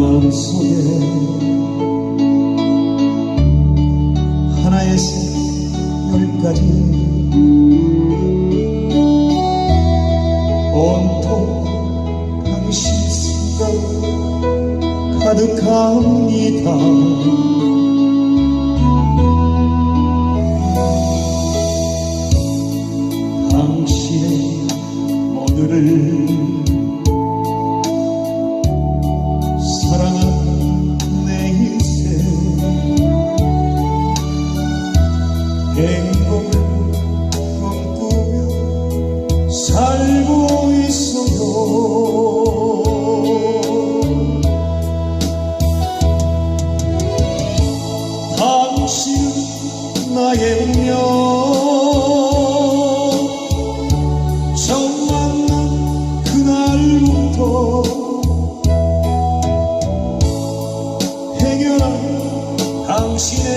마음속에 하나에서 열까지 온통 당신 생각 가득합니다. 당신의 모두를 나의 운명. 처음 만난 그날부터 해결한 당신의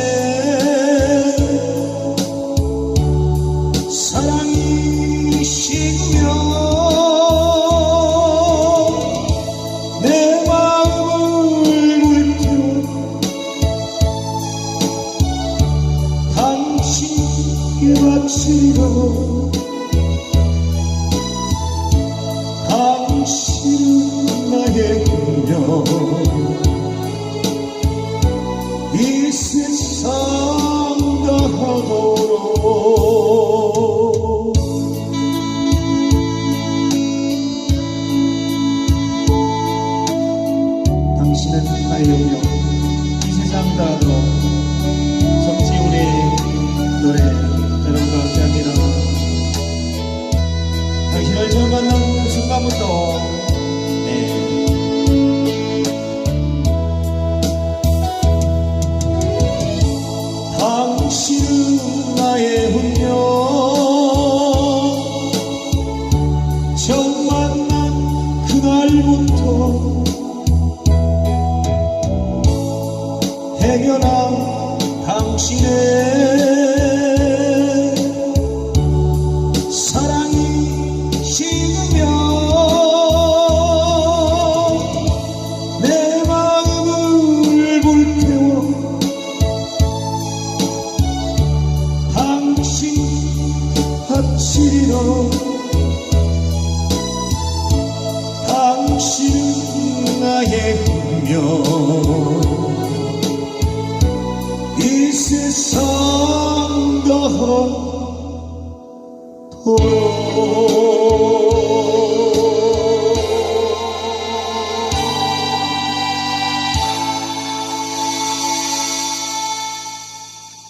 사랑이 식으며 1박 7일로 당신, 나의 그녀 이 세상 다 하도록 당신은 나의 영역 이 세상 다 하도록 해결한 당신의 사랑이 식으며 내 마음을 불태워 당신 바치리라 Oh.